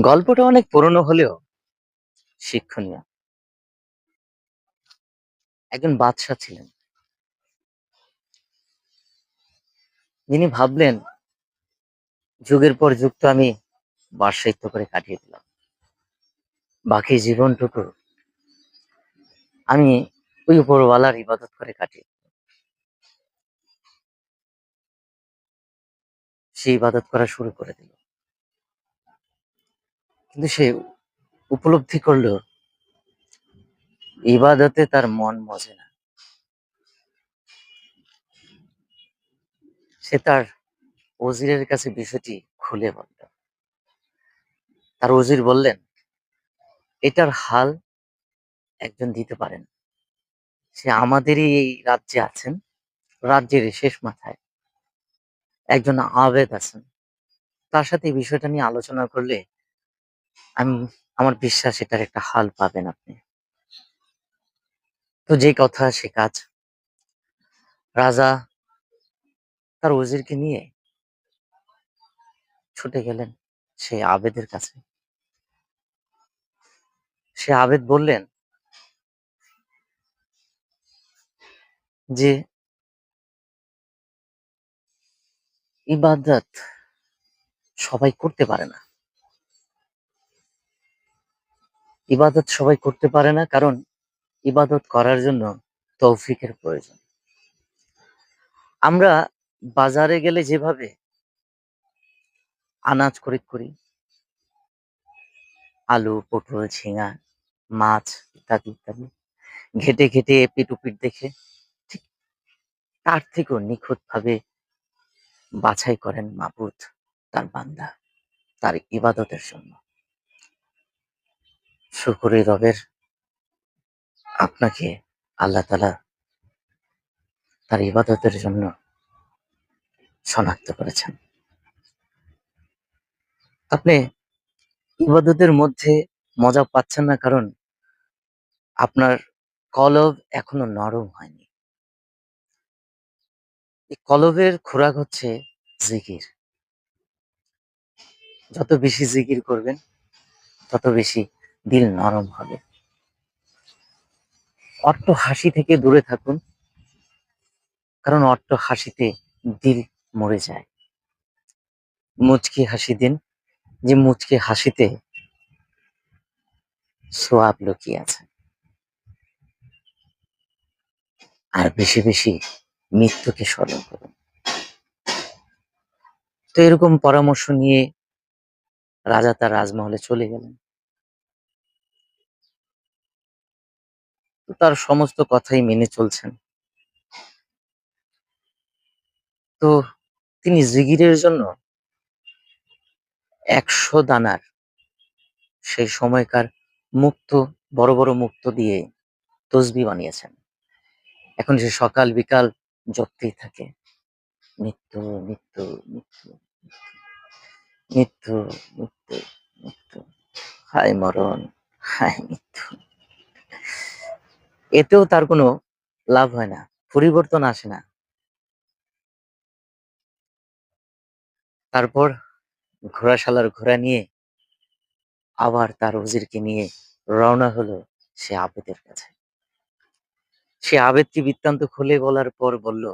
গল্পটা অনেক পুরনো হলেও শিক্ষণীয়। একজন বাদশাহ ছিলেন। যিনি ভাবলেন, যুগের পর যুগ তো আমি বাদশাহিত্য করে কাটিয়ে দিলাম। বাকি জীবনটুকু আমি ওই উপরওয়ালার ইবাদত করে কাটিয়ে সে ইবাদত করা শুরু করে দিল। কিন্তু সে উপলব্ধি করল, ইবাদতে তার মন মজে না। সে তার ওজিরের কাছে বিষয়টি খুলে বলল। তার ওজির বললেন, এটার হাল একজন দিতে পারেন। সে আমাদেরই এই রাজ্যে আছেন, রাজ্যের শেষ মাথায়। একজন আবেদ আছেন। তার সাথে এই বিষয়টা নিয়ে আলোচনা করলে আমি, আমার বিশ্বাস এটার একটা হাল পাবেন আপনি। তো যে কথা, সে কাজ। রাজা তার ওজিরকে নিয়ে ছুটে গেলেন সে আবেদের কাছে। সে আবেদ বললেন যে ইবাদত সবাই করতে পারে না। ইবাদত সবাই করতে পারে না, কারণ ইবাদত করার জন্য তৌফিকের প্রয়োজন। আমরা বাজারে গেলে যেভাবে আনাজ খরিদ করি, আলু, পটল, ঝিঙা, মাছ ইত্যাদি ইত্যাদি, ঘেটে ঘেটে এপিট উপিট দেখে, ঠিক তার থেকেও নিখুঁত ভাবে বাছাই করেন মাবুদ, তার বান্দা, তার ইবাদতের জন্য। শুকুরি রবের আপনাকে আল্লাহ তালা তার ইবাদতের জন্য শনাক্ত করেছেন। আপনি ইবাদতের মধ্যে মজা পাচ্ছেন না কারণ আপনার কলব এখনও নরম হয়নি। এই কলবের খোরাক হচ্ছে জিকির। যত বেশি জিকির করবেন, তত বেশি দিল নরম হবে। অট্ট হাসি থেকে দূরে থাকুন, কারণ অট্ট হাসিতে দিল মরে যায়। মুচকি হাসি দিন, যে মুচকি হাসিতে সোয়াব লুকিয়ে আছে। আর বেশি বেশি মৃত্যুকে স্মরণ করুন। তো এরকম পরামর্শ নিয়ে রাজা তার রাজমহলে চলে গেলেন। তার সমস্ত কথাই মেনে চলছেন। তো তিনি জিগিরের জন্য একশো দানার সেই সময়কার মুক্ত, বড় বড় মুক্ত দিয়ে তসবি বানিয়েছেন। এখন সে সকাল বিকাল জপতেই থাকে। মৃত্যু মৃত্যু মৃত্যু মৃত্যু মৃত্যু মৃত্যু হায় মরণ, হায় মৃত্যু। এতেও তার কোনো লাভ হয় না, পরিবর্তন আসে না। তারপর ঘোড়াশালার ঘোড়া নিয়ে আবার তার উজিরকে নিয়ে রওনা হলো সে আবেদের কাছে। সে আবেদকে বৃত্তান্ত খুলে বলার পর বলল,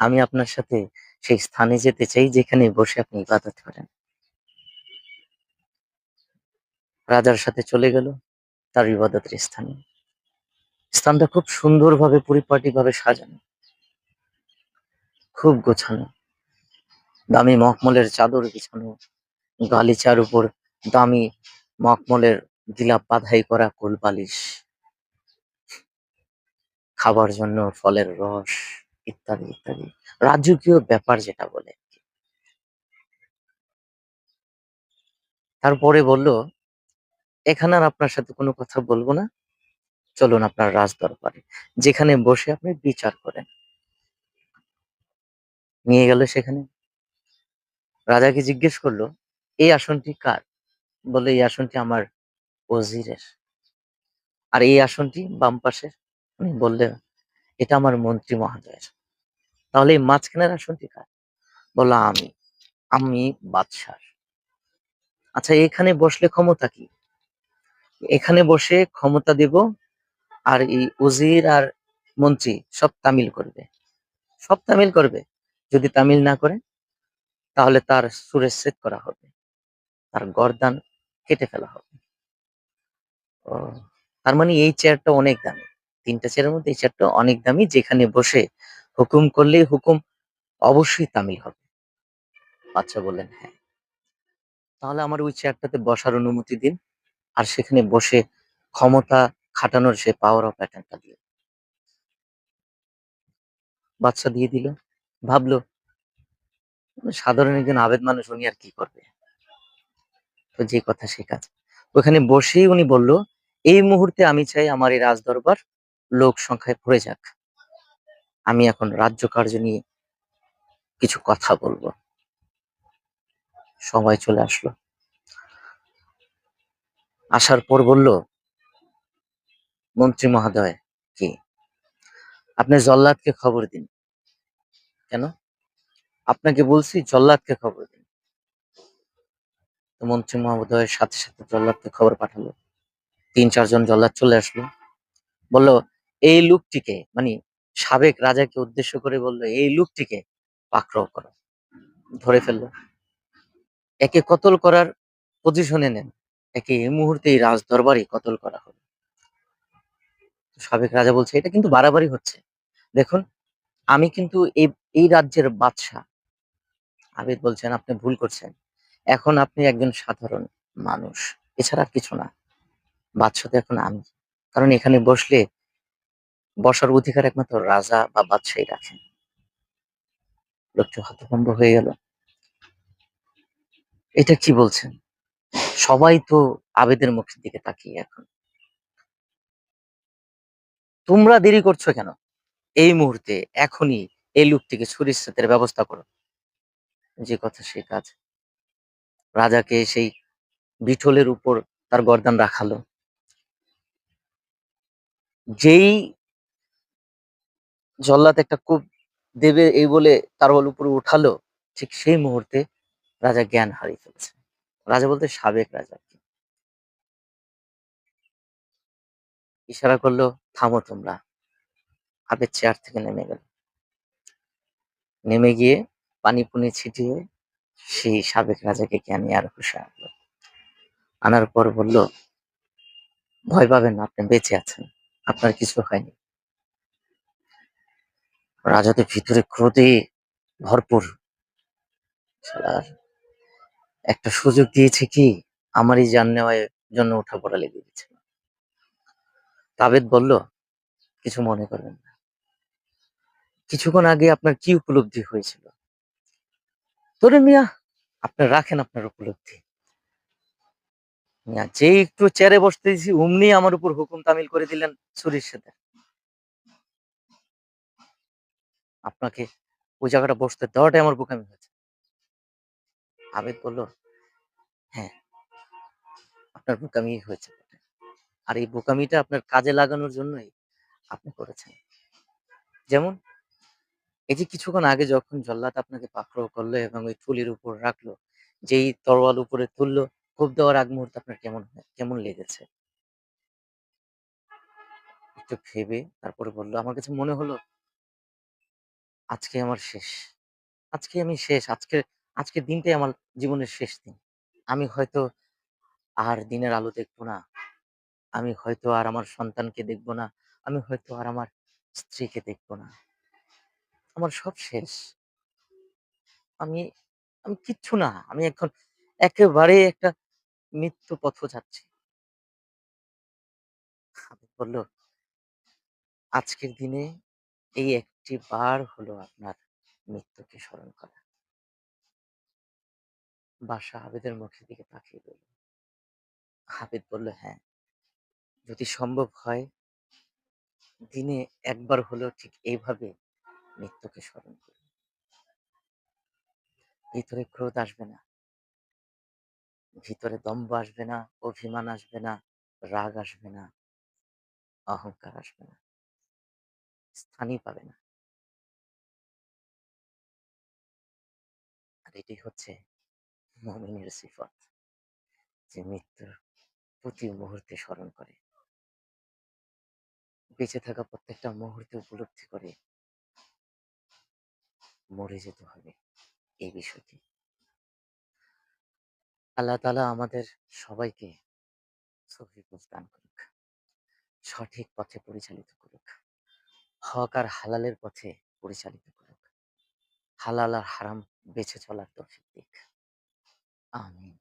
আমি আপনার সাথে সেই স্থানে যেতে চাই যেখানে বসে আপনি ইবাদত করেন। রাজার সাথে চলে গেল তার ইবাদতের স্থানে। স্থানটা খুব সুন্দরভাবে, পরিপাটিভাবে সাজানো। খুব গোছানো। দামি মখমলের চাদর বিছানো গালিচার উপর দামি মখমলের গিলাপ বাধাই করা কোল বালিশ খাবার জন্য, ফলের রস, ইত্যাদি ইত্যাদি। রাজকীয় ব্যাপার যেটা বলে তারপরে বলল, এখানে আর আপনার সাথে কোনো কথা বলব না। চলুন আপনার রাজ দরবারে যেখানে বসে আপনি বিচার করেন। নিয়ে গেল সেখানে। রাজাকে জিজ্ঞেস করল, এই আসনটি কার? বলে এই আসনটি আমার ওজিরের। আর এই আসনটি বাম পাশের উনি বললেন এটা আমার মন্ত্রী মহোদয়ের। তাহলে এই মাঝখানের আসনটি কার? বলল, আমি আমি বাদশার। আচ্ছা এখানে বসলে ক্ষমতা কি? এখানে বসে ক্ষমতা দেব আর এই উজির আর মন্ত্রী সব তামিল করবে। সব তামিল করবে? যদি তামিল না করে, তাহলে তার সেট করা হবে। তার গরদান কেটে ফেলা হবে। তার মানে এই চেয়ারটা অনেক দামি। তিনটা চেয়ারের মধ্যে এই চেয়ারটা অনেক দামি, যেখানে বসে হুকুম করলেই হুকুম অবশ্যই তামিল হবে। বাচ্চা বললেন হ্যাঁ। তাহলে আমার ওই চেয়ারটাতে বসার অনুমতি দিন, আর সেখানে বসে ক্ষমতা খাটানোর সে পাওয়ার অফ প্যাটার্নটা দিয়ে। বাচ্চা দিয়ে দিল। ভাবলো, সাধারণ একজন আবেদ মানুষ, উনি আর কি করবে? তো যে কথা সে কাজ। ওখানে বসেই উনি বলল, এই মুহূর্তে আমি চাই আমার এই রাজদরবার লোক সংখ্যায় ভরে যাক। আমি এখন রাজ্য কার্য নিয়ে কিছু কথা বলব। সবাই চলে আসলো। আসার পর বলল, মন্ত্রী মহোদয়, কি? আপনি জল্লাদকে খবর দিন। কেন? আপনাকে বলছি জল্লাদকে খবর দিন। তো মন্ত্রী মহোদয়ের সাথে সাথে জল্লাদকে খবর পাঠালো। তিন চারজন জল্লাদ চলে আসলো। বলল এই লোকটিকে মানে সাবেক রাজাকে উদ্দেশ্য করে বলল, এই লোকটিকে পাকড়াও করো। ধরে ফেলল। একে কতল করার পজিশনে নেন। একে এই মুহূর্তে এই রাজ দরবারে কতল করা হবে সাবেক রাজা বলছে, এটা কিন্তু বাড়াবাড়ি হচ্ছে। দেখুন, আমি কিন্তু এই এই রাজ্যের বাদশাহ। আবিদ বলছেন, আপনি ভুল করছেন। এখন আপনি একজন সাধারণ মানুষ। এছাড়া কিছু না। বাদশাহ তো এখন আমি। কারণ এখানে বসলে বসার অধিকার একমাত্র রাজা বা বাদশাহী রাখেন। লোকটি হতভম্ব হয়ে গেল। এটা কি বলছেন? সবাই তো আবেদের মুখের দিকে তাকিয়ে এখন। তোমরা দেরি করছ কেন? এই মুহূর্তে এখনই এই লোকটিকে ছুরির ব্যবস্থা করো। যে কথা সে কাজ। রাজাকে সেই বিঠলের উপর তার গর্দান রাখালো। যেই জল্লাদ একটা কূপ দেবে এই বলে তার উপরে উঠালো, ঠিক সেই মুহূর্তে রাজা জ্ঞান হারিয়ে ফেলেছে। রাজা বলতে সাবেক রাজা ইশারা করল, থামো তোমরা। আবেদ চেয়ার থেকে নেমে গেল। নেমে গিয়ে পানি পুনি ছিটিয়ে সেই সাবেক রাজাকে জ্ঞানী আর হুশে আনলো আনার পর বলল, ভয় পাবেন না, আপনি বেঁচে আছেন। আপনার কিছু হয়নি। রাজা তো ভিতরে ক্রোধে ভরপুর। একটা সুযোগ দিয়েছে কি? আমারই জান নেওয়ার জন্য ওঠা পড়া লেগে গেছে। তাবেদ বলল, কিছু মনে করবেন না। কিছুক্ষণ আগে আপনার কি উপলব্ধি হয়েছিল? তোরে মিয়া, আপনার রাখেন আপনার উপলব্ধি। মিয়া, যে একটু চেয়ারে বসতেছি অমনি আমার উপর হুকুম তামিল করে দিলেন ছুরির সাথে। আপনাকে ওই জায়গাটা বসতে দেওয়াটাই আমার বোকামি হয়েছে। আবেদ বলল হ্যাঁ আপনার বোকামি হয়েছে আর এই বোকামিটা আপনার কাজে লাগানোর জন্যই আপনি করেছেন। যেমন, এই যে কিছুক্ষণ আগে যখন জল্লাদ আপনাকে পাকড়াও করল এবং ওই টুলির উপর রাখল, যেই তরোয়াল উপরে তুললো কোপ দেওয়ার আগ মুহূর্তে আপনার কেমন কেমন লেগেছে? একটু ভেবে তারপরে বলল, আমার কাছে মনে হলো আজকে আমার শেষ। আজকে আমি শেষ। আজকে আজকের দিনটাই আমার জীবনের শেষ দিন। আমি হয়তো আর দিনের আলো দেখব না। আমি হয়তো আর আমার সন্তানকে দেখব না। আমি হয়তো আর আমার স্ত্রীকে দেখব না। আমার সব শেষ। আমি আমি কিচ্ছু না। আমি এখন একেবারে একটা মৃত্যু পথ যাচ্ছি। বলল, আজকের দিনে এই একটি বার হলো আপনার মৃত্যুকে স্মরণ করা। বাসা আবেদের মুখের দিকে তাকিয়ে রইল। হাবিদ বলল হ্যাঁ যদি সম্ভব হয়, দিনে একবার হলেও ঠিক এইভাবে মৃত্যুকে স্মরণ করি। ভিতরে ক্রোধ আসবে না, ভিতরে দম্ভ আসবে না, অভিমান আসবে না, রাগ আসবে না, অহংকার আসবে না, স্থানই পাবে না। এটাই হচ্ছে মুমিনের সিফাত, যে মৃত্যুর প্রতি মুহূর্তে স্মরণ করে। বেঁচে থাকা প্রত্যেকটা মুহূর্তে উপলব্ধি করে মরে যেতে হবে, এই বিষয়টি। আল্লাহ তালা আমাদের সবাইকে সহি দান করুক, সঠিক পথে পরিচালিত করুক, হক আর হালালের পথে পরিচালিত করুক, হালাল আর হারাম বেছে চলার তৌফিক দিক। আমিন